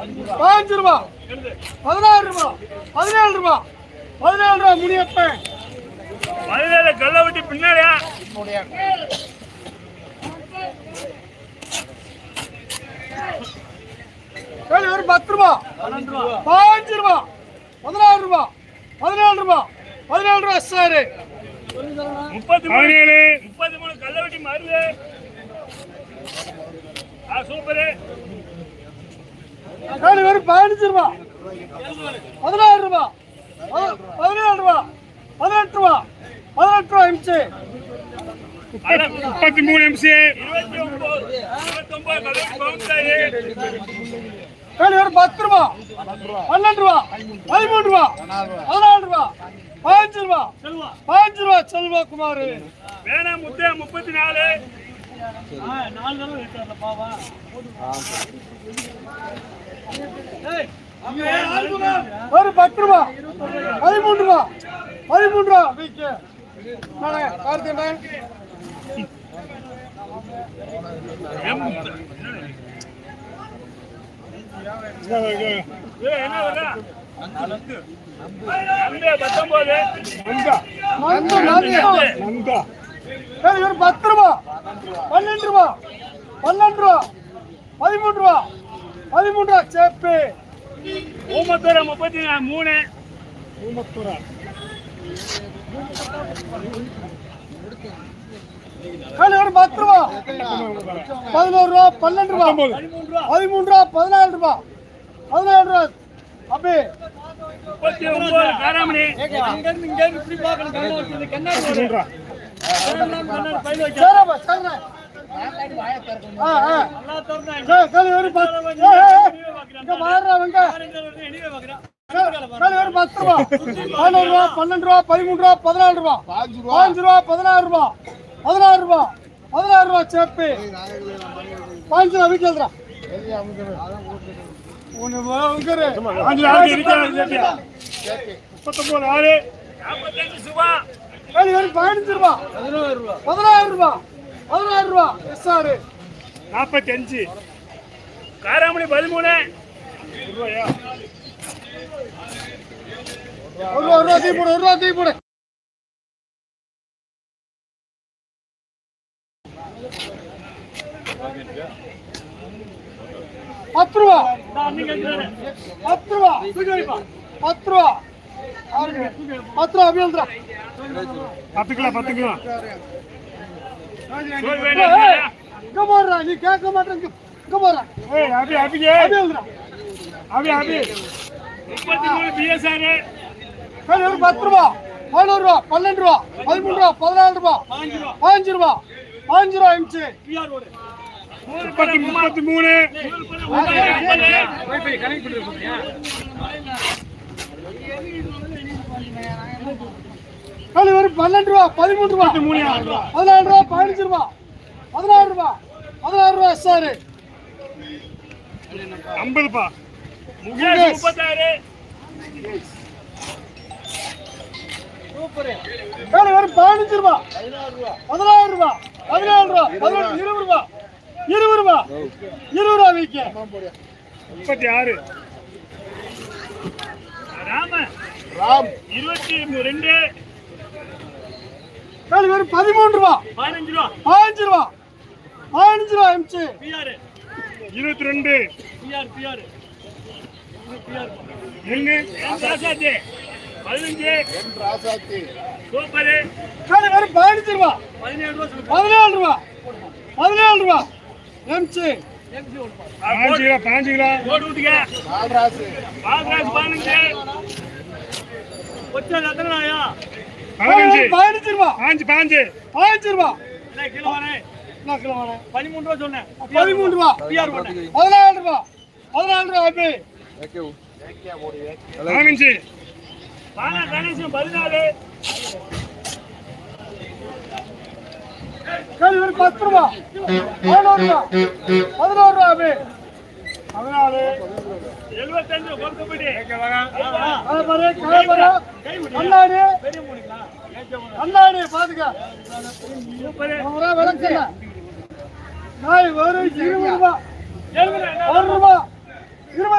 பாஞ்சு ரூபா. பதினாறு ரூபா. பதினேழு ரூபா. பதினேழு ரூபா முனியப்பன் பதினேழு கல்ல வெட்டி பின்னாடியா? ஒரு பத்து ரூபா. பாஞ்சு ரூபா. பதினாறு ரூபா. பதினேழு ரூபா. பதினேழு ரூபா சார் முப்பத்தி பதினேழு முப்பத்தி மூணு கல்ல வெட்டி மருது ஆ சூப்பரு. பதினஞ்சு ரூபா. பதினாறு ரூபா. பத- பதினேழு ரூபா. பதினெட்டு ரூபா. பதினெட்டு ரூபா இன்ச்சு முப்பத்தி மூணு எம்சி ஒரு பத்து ரூபா. பன்னெண்டு ரூபா. பதிமூணு ரூபா. பதினாலு ரூபா. பாஞ்சு ரூபா. பாஞ்சு ரூபா செல்வா குமார். வேணா முத்தையா முப்பத்தி நாலு. ஒரு பத்து ரூபா பதிமூணு ரூபா பதிமூணு ரூபா வீக்கு கார்த்திகேயன் ஏய், என்ன விலை? நம்பே பத்தொன்பது நந்து, நந்து. சரி, ஒரு பத்து ரூபா பன்னெண்டு ரூபா பன்னெண்டு ரூபா. பதிமூணு ரூபா. பதிமூணு ரூபா சேப்பு. ஊமத்தூர முப்பத்தி மூணு. சரி, ஒரு பத்து ரூபா. பதினோரு ரூபா பன்னெண்டு ரூபா. பதிமூணு ரூபா பதினாலு ரூபா. பதினேழு ரூபா. அப்படி சரிப்பா சரிண்ணே ஒரு பத்து ரூபா. பதினோரு ரூபா பன்னெண்டு ரூபா பதிமூணு ரூபா பதினாலு ரூபா. பாஞ்சு ரூபா. பதினாறு ரூபா. பதினாறு ரூபா. பதினாறு ரூபா சேப்பு. பாஞ்சு ரூபா வீட்டில் எழுதுறா ஒன்று உங்கரு. பதினாறு ரூபா. பதினாறு ரூபா எஸ் ஆறு நாற்பத்தி அஞ்சு காராமணி பதிமூணு. ரூபாயா ஒரு ரூபா ஒரு ரூபா தீ போடு ஒரு ரூபா தீ போடு பத்து ரூபா. பத்து ரூபா. பத்து ரூபா. பத்து ரூபா அப்படி வந்துடா பத்து கிலோ பத்து கிலோ இங்க போடுறா நீ கேட்க மாட்டேங்க இங்க போடுறா. ஏய் அபி அபி அபி அபி. பிஎஸ்ஆர் சரி ஒரு பத்து ரூபா பதினோரு ரூபா பன்னெண்டு ரூபா பதிமூணு ரூபா பதினாலு ரூபா பாஞ்சு ரூபா பாஞ்சு ரூபா எம்சி முப்பத்தி முப்பத்தி மூணு. ஒரு பன்னெண்டு ரூபா பதிமூணு ரூபா. பதினாலு ரூபா பதினஞ்சு ரூபா. பதினாறு ரூபா. பதினாறு ரூபா சார் ஐம்பதுப்பா. ஒரு பதினஞ்சு ரூபா. பதினாறு ரூபா. பதினேழு ரூபா. பதினெட்டு இருபது ரூபா. இருபது ரூபா. இருபது ரூபா வீக்க. முப்பத்தி ஆறு ராம. ராம். இருபத்தி ரெண்டு. காலி ஒரு பதிமூணு ரூபா. பதினஞ்சு ரூபா. பதினஞ்சு ரூபா. பதினஞ்சு ரூபா எம்சி பிஆர் இருபத்தி ரெண்டு. பிஆர் பிஆர் என்ன? ராசாத்தி. பதினஞ்சு. ரூபா. பதினேழு ரூபா பதினேழு ரூபா. பதினேழு ரூபா. எம்சி பாஞ்சு கிலோ பாஞ்சு கிலோ. விட்டுக்க பால்ராஜ் பதினஞ்சு. பதினஞ்சு. ரூபா. பாஞ்சு பாஞ்சு பதினஞ்சு ரூபா. கிலோ வரேன் என்ன கிலோ? பதிமூணு ரூபா சொன்னேன். பதிமூணு ரூபா. பதினாலு ரூபா. பதினாலு ரூபா. அப்படி பதினஞ்சு. பதினாலு. ஒரு பத்து ரூபா. பதினோரு ரூபா. பதினோரு ரூபா அப்படி பதினாலு. எழுபத்தஞ்சு கண்ணாடி கண்ணாடி பாத்துக்க. சூப்பர் ஒரு நாய் வரும் இருபது ரூபா. ஒரு ரூபா. இருபது